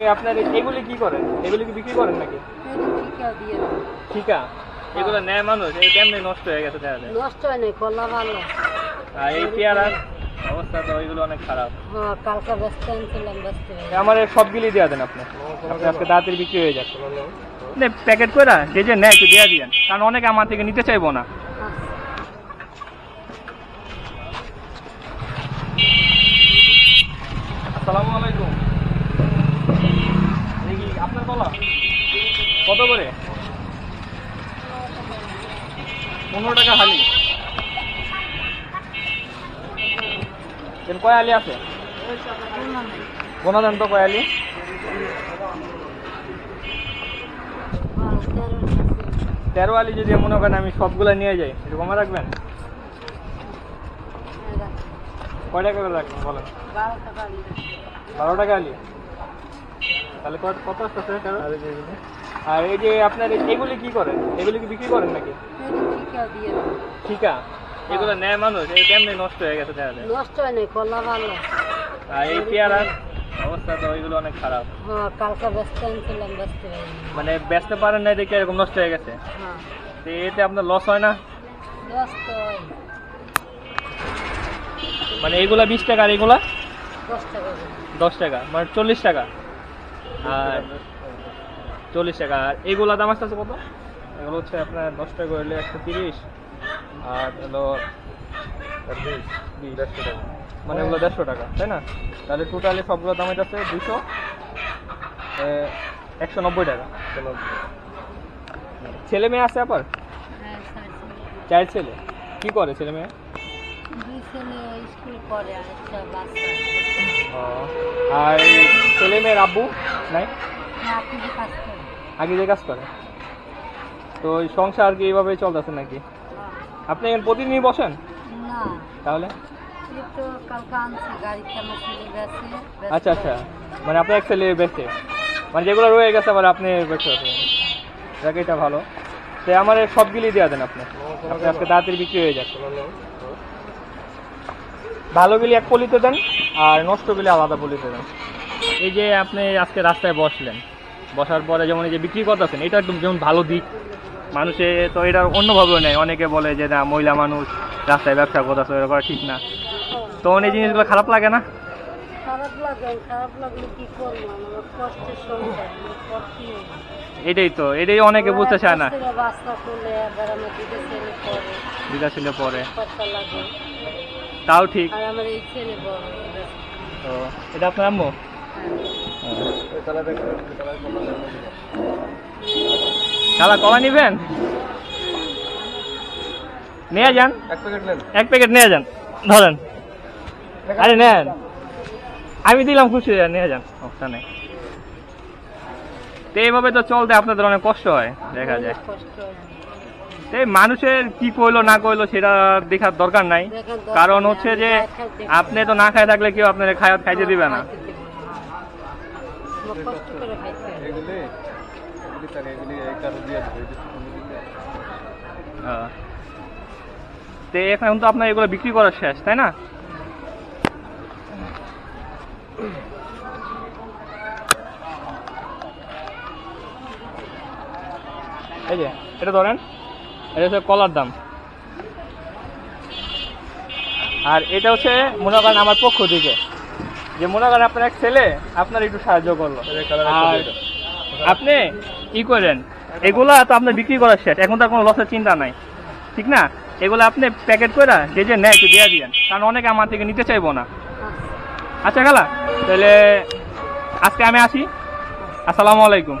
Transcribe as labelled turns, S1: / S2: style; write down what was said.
S1: আপনার এগুলি কি করেন? এগুলি কি বিক্রি করেন নাকি। ঠিকা। এগুলো নেয় মানুষ এই কেমনি নষ্ট হয়ে গেছে দেখা যায়।
S2: নষ্ট হয় নাই কলা ভালো।
S1: আর এই পেয়ারার অবস্থা তো ওইগুলো অনেক খারাপ।
S2: হ্যাঁ কালকে ব্যস্ত আনছিলাম ব্যস্ত
S1: আমার সবগুলি দেওয়া দেন আপনি। আপনি আজকে তাড়াতাড়ি বিক্রি হয়ে যাচ্ছে। প্যাকেট করে যে যে নেয় একটু দেওয়া দিয়েন কারণ অনেকে আমার থেকে নিতে চাইব না। আসসালামু আলাইকুম এই কি আপনার কলা কত করে? পনেরো টাকা হালি। কয় আলি আছে? গোনা দেন তো কয় আলি তেরো আলি যদি মনে করেন আমি সবগুলো নিয়ে যাই, একটু কমে রাখবেন? কয় টাকা করে রাখবেন বলেন।
S2: বারো টাকা
S1: আলি তাহলে কত আসতেছে আর এই যে আপনার এগুলি কি করেন? এগুলি কি বিক্রি করেন নাকি। ঠিকা। এগুলো নেয় মানুষ। এই কেমনি নষ্ট হয়ে গেছে দেখা যায়
S2: নষ্ট হয় নাই কলা ভালো।
S1: আর এই পেয়ারার অবস্থা তো ওইগুলো অনেক খারাপ।
S2: হ্যাঁ কালকে ব্যস্ত আনছিলাম ব্যস্ত
S1: মানে বেচতে পারেন না দেখে এরকম নষ্ট হয়ে গেছে।
S2: হ্যাঁ।
S1: তো এতে আপনার লস হয় না?
S2: ব্যস্ত হয়।
S1: মানে এগুলা বিশ টাকা আর এগুলা?
S2: দশ টাকা
S1: দশ টাকা। মানে চল্লিশ টাকা। আর চল্লিশ টাকা। আর এগুলা দাম আসতেছে কত? এগুলো হচ্ছে আপনার দশ টাকা হলে একশো তিরিশ আর হলো দেড়শো টাকা মানে এগুলো দেড়শো টাকা তাই না? তাহলে টোটালি সবগুলো দাম হইতেছে দুশো একশো নব্বই টাকা। ছেলে মেয়ে আছে আবার
S2: হ্যাঁ
S1: চার ছেলে। কি করে ছেলে মেয়ে?
S2: দুই ছেলে স্কুল করে আর একটা বাচ্চা।
S1: ও, আর ছেলে মেয়ের আব্বু? নাই?
S2: হ্যাঁ
S1: আগে যে কাজ করে তো ওই সংসার আর কি এইভাবে চলতেছে নাকি। আপনি এখানে প্রতিদিনই বসেন?
S2: না।
S1: তাহলে? আচ্ছা আচ্ছা। মানে আপনি এক ছেলে বেঁচে মানে যেগুলো রয়ে গেছে আবার আপনি পারবেন দেখ এটা ভালো। তো আমার সবগুলি দেওয়া দেন আপনি। আপনি আজকে তাড়াতাড়ি বিক্রি হয়ে যাচ্ছে ভালোগুলি এক পলিতে দেন আর নষ্টগুলি আলাদা পলিতে দেন। এই যে আপনি আজকে রাস্তায় বসলেন বসার পরে যেমন এই যে বিক্রি করতেছেন এটা একদম যেমন ভালো দিক। মানুষে তো এটা অন্যভাবেও নেয় অনেকে বলে যে না মহিলা মানুষ রাস্তায় ব্যবসা করতেছে এটা করা ঠিক না। তো এই জিনিসগুলো খারাপ লাগে না। এটাই তো এটাই অনেকে বুঝতে চায় না। দিদা ছিল পরে তাও ঠিক। তো এটা আপনার আম্মু? কালা কলা নিবেন? নিয়ে যান। এক প্যাকেট নিয়ে যান। ধরেন। আরে নেন। আমি দিলাম খুশি হয়ে নিয়ে যান। সমস্যা নেই। তো এইভাবে তো চলতে আপনাদের অনেক কষ্ট হয় দেখা যায়।
S2: কষ্ট হয়।
S1: তো এই মানুষের কি কইলো না কইলো সেটা দেখার দরকার নাই। কারণ হচ্ছে যে। আপনি তো না খায় থাকলে কেউ আপনার খায় খাইতে দিবে না।
S2: কষ্ট।
S1: হ্যাঁ। তো এখন তো আপনার এগুলো বিক্রি করার শেষ তাই না এই যে এটা ধরেন এটা হচ্ছে কলার দাম আর এটা হচ্ছে মনে করেন আমার পক্ষ থেকে যে মনে করেন আপনার এক ছেলে আপনার একটু সাহায্য করল। আর আপনি কি করেন এগুলা তো আপনার বিক্রি করার শেষ এখন তো কোনো লসের চিন্তা নাই। ঠিক না? এগুলো আপনি প্যাকেট করে যে যে নেয় একটু দিয়ে দিয়েন কারণ অনেকে আমার থেকে নিতে চাইব না। আচ্ছা খালা তাহলে আজকে আমি আসি। আসসালামু আলাইকুম।